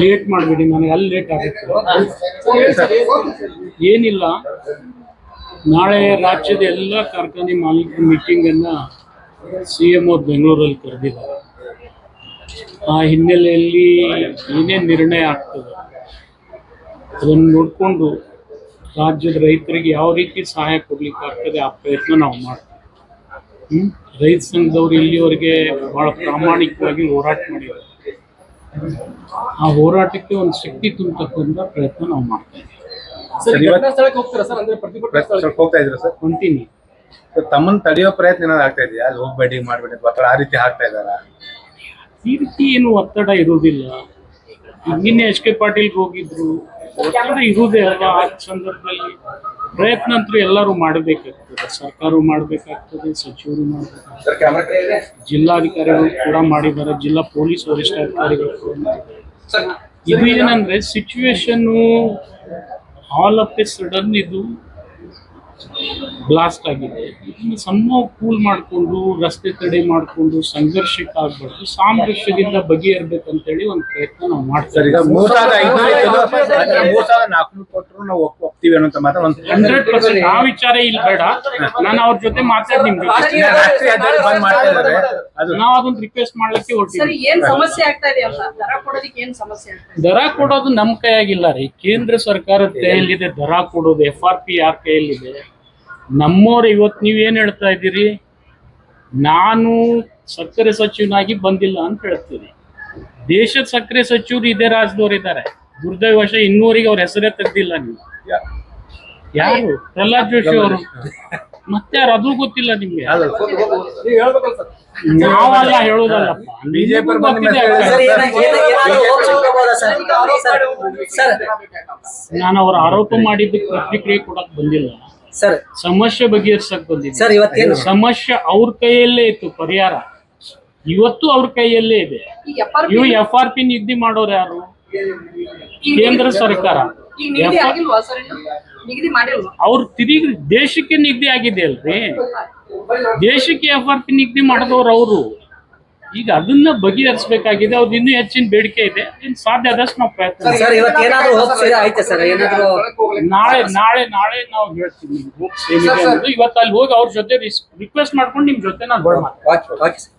Late ಮಾಡಬೇಡಿ, ನನಗೆ ಅಲ್ಲಿ ಲೇಟ್ ಆಗುತ್ತೆ. ಏನಿಲ್ಲ. ನಾಳೆ ರಾಜ್ಯದ ಎಲ್ಲ ಕಾರ್ಖಾನೆ ಮಾಲೀಕರ ಮೀಟಿಂಗ್ ಅನ್ನ ಸಿ ಎಂ ಅವ್ರು ಬೆಂಗಳೂರಲ್ಲಿ ಕರೆದಿದ್ದಾರೆ. ಆ ಹಿನ್ನೆಲೆಯಲ್ಲಿ ಏನೇ ನಿರ್ಣಯ ಆಗ್ತದೆ ಅದನ್ನು ನೋಡಿಕೊಂಡು ರಾಜ್ಯದ ರೈತರಿಗೆ ಯಾವ ರೀತಿ ಸಹಾಯ ಕೊಡ್ಲಿಕ್ಕೆ ಆಗ್ತದೆ ಆ ಪ್ರಯತ್ನ ನಾವು ಮಾಡ್ತೀವಿ? ರೈತ ಸಂಘದವ್ರು ಇಲ್ಲಿವರೆಗೆ ಬಹಳ ಪ್ರಾಮಾಣಿಕವಾಗಿ ಹೋರಾಟ ಮಾಡಿದ್ದಾರೆ. ಆ ಹೋರಾಟಕ್ಕೆ ಒಂದು ಶಕ್ತಿ ತುಂಬತಕ್ಕಂಥ ಪ್ರಯತ್ನ ನಾವು ಮಾಡ್ತಾ ಇದ್ದೀವಿ. ಸರ್ ಇವತ್ತು- ಘಟನಾ ಸ್ಥಳಕ್ಕೆ ಹೋಗ್ತೀರಾ ಸರ್? ಅಂದ್ರೆ ಪ್ರತಿಭಟನಾ ಸ್ಥಳಕ್ಕೆ? ಸ್ವಲ್ಪ ಹೋಗ್ತಾ ಇದ್ರು ಸರ್? ಕೊಂತೀನಿ ತಮ್ಮನ್ನ ತಡೆಯೋ ಪ್ರಯತ್ನ ಏನಾದ್ರು ಆಗ್ತಾ ಇದೆಯಾ? ಅಲ್ಲಿ ಹೋಗ್ಬೇಡಿ ಮಾಡ್ಬೇಡಿ ಅಥವಾ ಆ ರೀತಿ ಆಗ್ತಾ ಇದಾರ ಈ ರೀತಿ ಏನು ಒತ್ತಡ ಇರೋದಿಲ್ಲ ನಿನ್ನೆ ಎಚ್ ಕೆ ಪಾಟೀಲ್ಗೆ ಹೋಗಿದ್ರು. ಒತ್ತಡ ಇರುವುದೇ ಆ ಸಂದರ್ಭದಲ್ಲಿ? ಪ್ರಯತ್ನ ಅಂತೂ ಎಲ್ಲರೂ ಮಾಡಬೇಕಾಗ್ತದೆ. ಸರ್ಕಾರವು ಮಾಡಬೇಕಾಗ್ತದೆ, ಸಚಿವರು ಮಾಡಬೇಕಾಗ್ತದೆ. ಜಿಲ್ಲಾಧಿಕಾರಿಗಳು ಕೂಡ ಮಾಡಿದ್ದಾರೆ. ಜಿಲ್ಲಾ ಪೊಲೀಸ್ ವರಿಷ್ಠಾಧಿಕಾರಿಗಳು ಕೂಡ ಇದು ಏನಂದ್ರೆ situation all of a sudden ಇದು ಬ್ಲಾಸ್ಟ್ ಆಗಿದೆ ಇದನ್ನು ಸಮ ಕೂಲ್ ಮಾಡಿಕೊಂಡು ರಸ್ತೆ ತಡೆ ಮಾಡಿಕೊಂಡು ಸಂಘರ್ಷಕ್ಕೆ ಆಗ್ಬಾರ್ದು ಸಾಮರಸ್ಯದಿಂದ ಬಗೆಹರ್ಬೇಕಂತೇಳಿ ಒಂದು ಪ್ರಯತ್ನ ನಾವು ಮಾಡ್ತಾರೆ ಹಂಡ್ರೆಡ್ ಪರ್ಸೆಂಟ್ ಆ ವಿಚಾರ ಇಲ್ಲಿ ಬೇಡ ನಾನು ಅವ್ರ ಜೊತೆ ಮಾತಾಡ್ತೀನಿ ನಾವು ಅದೊಂದು ರಿಕ್ವೆಸ್ಟ್ ಮಾಡ್ಲಿಕ್ಕೆ ಸರ್ ಹೊರಟಿದ್ವಿ ಸಮಸ್ಯೆ ಆಗ್ತಾ ಇದೆ ಅಂತ ದರ ಕೊಡೋದಕ್ಕೆ ಏನ್ ಸಮಸ್ಯೆ ಆಗ್ತಾ ಇದೆ ದರ ಕೊಡೋದು ನಮ್ಮ ಕೈಯಾಗಿಲ್ಲ ರೀ ಕೇಂದ್ರ ಸರ್ಕಾರದ ಕೈಯಲ್ಲಿದೆ ದರ ಕೊಡೋದು ಎಫ್ ಆರ್ ಪಿ ಯಾರ ಕೈಯಲ್ಲಿದೆ ನಮ್ಮವ್ರು ಇವತ್ತು ನೀವು ಏನ್ ಹೇಳ್ತಾ ಇದ್ದೀರಿ ನಾನು ಸಕ್ಕರೆ ಸಚಿವನಾಗಿ ಬಂದಿಲ್ಲ ಅಂತ ಹೇಳ್ತೀರಿ ದೇಶದ ಸಕ್ಕರೆ ಸಚಿವರು ಇದೇ ರಾಜ್ದವ್ರು ಇದ್ದಾರೆ ದುರ್ದೈವಶ ಇನ್ನೂರಿಗೆ ಅವ್ರ ಹೆಸರೇ ತೆಗ್ದಿಲ್ಲ ನೀವು ಯಾರು ಪ್ರಹ್ಲಾದ್ ಜೋಶಿ ಅವರು ಮತ್ತೆ ಯಾರು ಅದು ಗೊತ್ತಿಲ್ಲ ನಿಮ್ಗೆ ನಾವಲ್ಲ ಹೇಳೋದಲ್ಲಪ್ಪ ನಾನು ಅವರ ಆರೋಪ ಮಾಡಿದ್ದಕ್ಕೆ ಪ್ರತಿಕ್ರಿಯೆ ಕೊಡಕ್ ಬಂದಿಲ್ಲ ಸರ್ ಸಮಸ್ಯೆ ಬಗೆಹರ್ಸಕ್ ಬಂದಿದೆ ಸರ್ ಇವತ್ತೇನು? ಸಮಸ್ಯೆ ಅವ್ರ ಕೈಯಲ್ಲೇ ಇತ್ತು ಪರಿಹಾರ. ಇವತ್ತು ಅವ್ರ ಕೈಯಲ್ಲೇ ಇದೆ. ಇವು ಎಫ್ ಆರ್ ಪಿ ನಿಗದಿ ಮಾಡೋರು ಯಾರು? ಕೇಂದ್ರ ಸರ್ಕಾರ. ಅವ್ರು ತಿರುಗಿ ದೇಶಕ್ಕೆ ನಿಗದಿ ಆಗಿದೆ ಅಲ್ರಿ? ದೇಶಕ್ಕೆ ಎಫ್ ಆರ್ ಪಿ ನಿಗದಿ ಮಾಡಿದವ್ರು ಅವರು. ಈಗ ಅದನ್ನ ಬಗೆಹರಿಸಬೇಕಾಗಿದೆ. ಅವ್ರದ್ದು ಇನ್ನೂ ಹೆಚ್ಚಿನ ಬೇಡಿಕೆ ಇದೆ. ಇನ್ನು ಸಾಧ್ಯ ಆದಷ್ಟು ನಾವು ಪ್ರಯತ್ನ ಮಾಡ್ತೀವಿ. ಸರ್ ಇವತ್ತು ಏನಾದ್ರು ಹೋಗ್ತೀರಾ ಆಯ್ತಾ ಸರ್? ಏನಾದ್ರು ನಾಳೆ ನಾಳೆ ನಾಳೆ ನಾವು ಹೇಳ್ತೀವಿ ನಿಮ್ಗೆ. ಅನ್ನೋದು ಇವತ್ತು ಅಲ್ಲಿ ಹೋಗಿ ಅವ್ರ ಜೊತೆ ರಿಕ್ವೆಸ್ಟ್ ಮಾಡ್ಕೊಂಡು ನಿಮ್ ಜೊತೆ ನಾನು ಓಕೆ ಓಕೆ ಸರ್.